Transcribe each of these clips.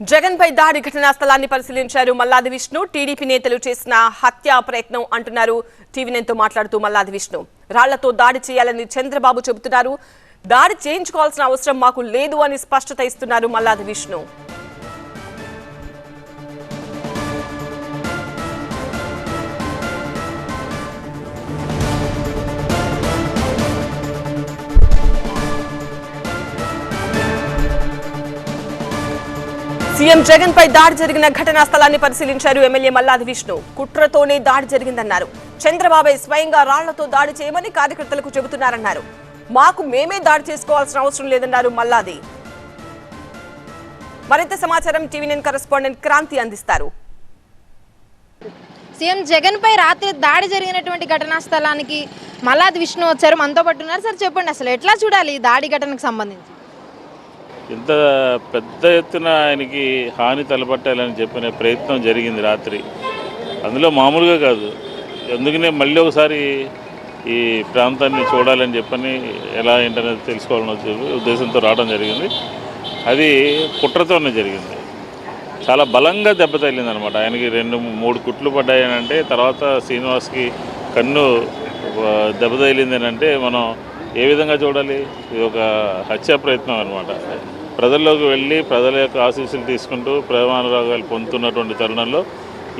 జగన్ పై దాడి ఘటనా స్థలాన్ని పరిశీలించారు మల్లాది విష్ణు. టీడీపీ నేతలు చేసిన హత్యా ప్రయత్నం అంటున్నారు. టీవీ మాట్లాడుతూ మల్లాది విష్ణు. రాళ్ళతో దాడి చేయాలని చంద్రబాబు చెబుతున్నారు. దాడి చేయించుకోవాల్సిన అవసరం మాకు లేదు అని స్పష్టత ఇస్తున్నారు మల్లాది విష్ణు. సీఎం జగన్ పై దాడి జరిగిన ఘటనా స్థలాన్ని పరిశీలించారు ఎమ్మెల్యే మల్లాది విష్ణు. కుట్రతోనే దాడి జరిగిందన్నారు. చంద్రబాబు స్వయంగా రాళ్ళతో దాడి చేయమని కార్యకర్తలకు చెబుతున్నారన్నారు. మాకు మేమే దాడి చేసుకోవాల్సిన అవసరం లేదన్నారు మల్లాది. మరింత సమాచారం టీవీ నైన్ కరెస్పాండెంట్ క్రాంతి అందిస్తారు. సీఎం జగన్ పై రాత్రి దాడి జరిగినటువంటి ఘటనా స్థలానికి మల్లాది విష్ణు వచ్చారు. మనతో పట్టున్నారు సార్ చెప్పండి. అసలు ఎట్లా చూడాలి ఈ దాడి ఘటనకు సంబంధించి? ఇంత పెద్ద ఎత్తున ఆయనకి హాని తలపట్టాలని చెప్పిన ప్రయత్నం జరిగింది రాత్రి. అందులో మామూలుగా కాదు. ఎందుకనే మళ్ళీ ఒకసారి ఈ ప్రాంతాన్ని చూడాలని చెప్పని ఎలా ఏంటనేది తెలుసుకోవాలని చెప్పి ఉద్దేశంతో రావడం జరిగింది. అది కుట్రతోనే జరిగింది. చాలా బలంగా దెబ్బతగిలింది అనమాట ఆయనకి రెండు మూడు కుట్లు పడ్డాయి అని అంటే తర్వాత శ్రీనివాస్కి కన్ను దెబ్బ దెబ్బతగిలింది అని అంటే మనం ఏ విధంగా చూడాలి? ఇది ఒక హత్యా ప్రయత్నం అనమాట. ప్రజల్లోకి వెళ్ళి ప్రజల యొక్క ఆశీస్సులు తీసుకుంటూ ప్రేమానురాగాలు పొందుతున్నటువంటి తరుణంలో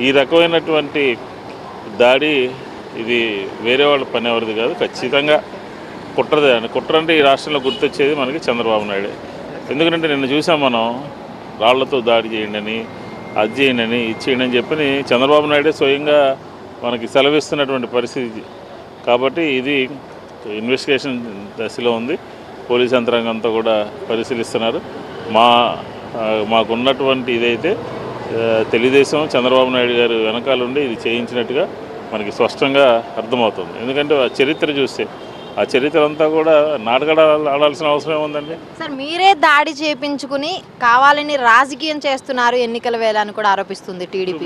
ఈ రకమైనటువంటి దాడి ఇది వేరే వాళ్ళ పని ఎవరిది కాదు ఖచ్చితంగా కుట్రదే. అని కుట్ర అంటే ఈ రాష్ట్రంలో గుర్తొచ్చేది మనకి చంద్రబాబు నాయుడే. ఎందుకంటే నిన్న చూసాం మనం రాళ్ళతో దాడి చేయండి అని అది చేయండి అని ఇది చేయండి అని చంద్రబాబు నాయుడే స్వయంగా మనకి సెలవిస్తున్నటువంటి పరిస్థితి కాబట్టి ఇది ఇన్వెస్టిగేషన్ దశలో ఉంది. పోలీస్ యంత్రాంగంతో కూడా పరిశీలిస్తున్నారు. మా మాకున్నటువంటి ఇదైతే తెలుగుదేశం చంద్రబాబు నాయుడు గారు వెనకాలండి ఇది చేయించినట్టుగా మనకి స్పష్టంగా అర్థమవుతుంది. ఎందుకంటే ఆ చరిత్ర చూస్తే ఆ చరిత్ర అంతా కూడా నాటకాడ ఆడాల్సిన అవసరం ఏముందండి? సార్ మీరే దాడి చేపించుకుని కావాలని రాజకీయం చేస్తున్నారు ఎన్నికల వేళ అని కూడా ఆరోపిస్తుంది టీడీపీ.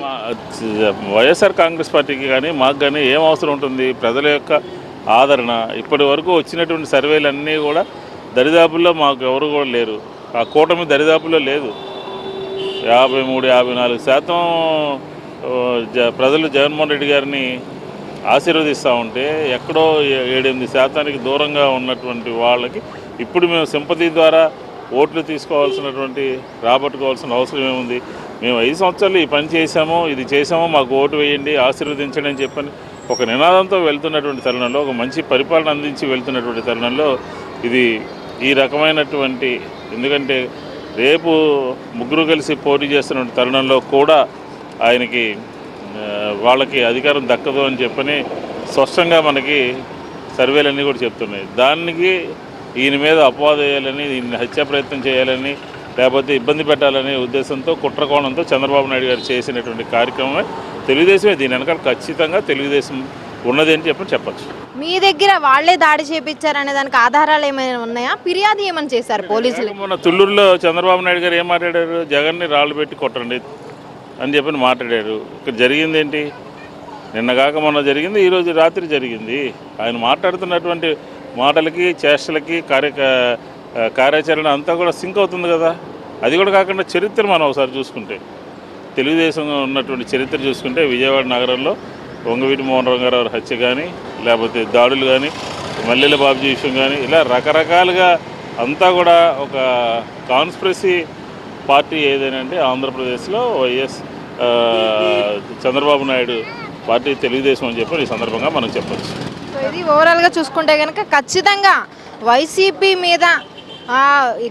వైఎస్ఆర్ కాంగ్రెస్ పార్టీకి కానీ మాకు కానీ ఏం అవసరం ఉంటుంది? ప్రజల యొక్క ఆదరణ ఇప్పటి వరకు వచ్చినటువంటి సర్వేలు అన్నీ కూడా దరిదాపుల్లో మాకు ఎవరు కూడా లేరు. ఆ కూటమి దరిదాపుల్లో లేదు. యాభై మూడు యాభై నాలుగు శాతం జ ప్రజలు జగన్మోహన్ రెడ్డి గారిని ఆశీర్వదిస్తూ ఉంటే ఎక్కడో ఏడెనిమిది శాతానికి దూరంగా ఉన్నటువంటి వాళ్ళకి ఇప్పుడు మేము సింపతి ద్వారా ఓట్లు తీసుకోవాల్సినటువంటి రాబట్టుకోవాల్సిన అవసరం ఏముంది? మేము ఐదు సంవత్సరాలు ఈ పని చేశాము ఇది చేసాము మాకు ఓటు వేయండి ఆశీర్వదించండి అని చెప్పని ఒక నినాదంతో వెళ్తున్నటువంటి తరుణంలో ఒక మంచి పరిపాలన అందించి వెళ్తున్నటువంటి తరుణంలో ఇది ఈ రకమైనటువంటి ఎందుకంటే రేపు ముగ్గురు కలిసి పోటీ చేస్తున్న తరుణంలో కూడా ఆయనకి వాళ్ళకి అధికారం దక్కదు అని చెప్పని స్పష్టంగా మనకి సర్వేలన్నీ కూడా చెప్తున్నాయి. దానికి ఈయన మీద అపవాదేయాలని ఈయన హత్యా ప్రయత్నం చేయాలని లేకపోతే ఇబ్బంది పెట్టాలనే ఉద్దేశంతో కుట్రకోణంతో చంద్రబాబు నాయుడు గారు చేసినటువంటి కార్యక్రమమే. తెలుగుదేశమే దీని వెనకాల ఖచ్చితంగా తెలుగుదేశం ఉన్నది అని చెప్పని చెప్పచ్చు. మీ దగ్గర వాళ్ళే దాడి చేపించారనే దానికి ఆధారాలు ఏమైనా ఉన్నాయా? ఫిర్యాదు ఏమైనా చేశారు పోలీసులు? మొన్న తుళ్ళూరులో చంద్రబాబు నాయుడు గారు ఏం మాట్లాడారు? జగన్ని రాళ్ళు పెట్టి కొట్టండి అని చెప్పని మాట్లాడారు. ఇక్కడ జరిగింది ఏంటి నిన్న కాక మొన్న జరిగింది ఈరోజు రాత్రి జరిగింది. ఆయన మాట్లాడుతున్నటువంటి మాటలకి చేష్టలకి కార్య కార్యాచరణ అంతా కూడా సింక్ అవుతుంది కదా. అది కూడా కాకుండా చరిత్ర మనం ఒకసారి చూసుకుంటే తెలుగుదేశం ఉన్నటువంటి చరిత్ర చూసుకుంటే విజయవాడ నగరంలో వంగవీటి మోహన్ రావు గారు హత్య కానీ లేకపోతే దాడులు కానీ మల్లెల బాబుజీ విషయం కానీ ఇలా రకరకాలుగా అంతా కూడా ఒక కాన్స్పిరసీ పార్టీ ఏదైనా అంటే ఆంధ్రప్రదేశ్లో వైఎస్ చంద్రబాబు నాయుడు పార్టీ తెలుగుదేశం అని చెప్పి ఈ సందర్భంగా మనం చెప్పచ్చు. ఇది ఓవరాల్గా చూసుకుంటే కనుక ఖచ్చితంగా వైసీపీ మీద ఆ,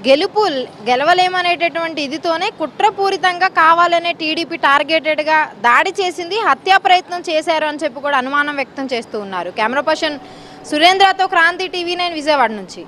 గెలుపు గెలవలేమనేటటువంటి ఇదితోనే కుట్రపూరితంగా కావాలనే టీడీపీ టార్గెటెడ్గా దాడి చేసింది హత్యా ప్రయత్నం చేశారు అని చెప్పి కూడా అనుమానం వ్యక్తం చేస్తూ ఉన్నారు. కెమెరా పర్సన్ సురేంద్రతో క్రాంతి టీవీ నైన్ విజయవాడ నుంచి.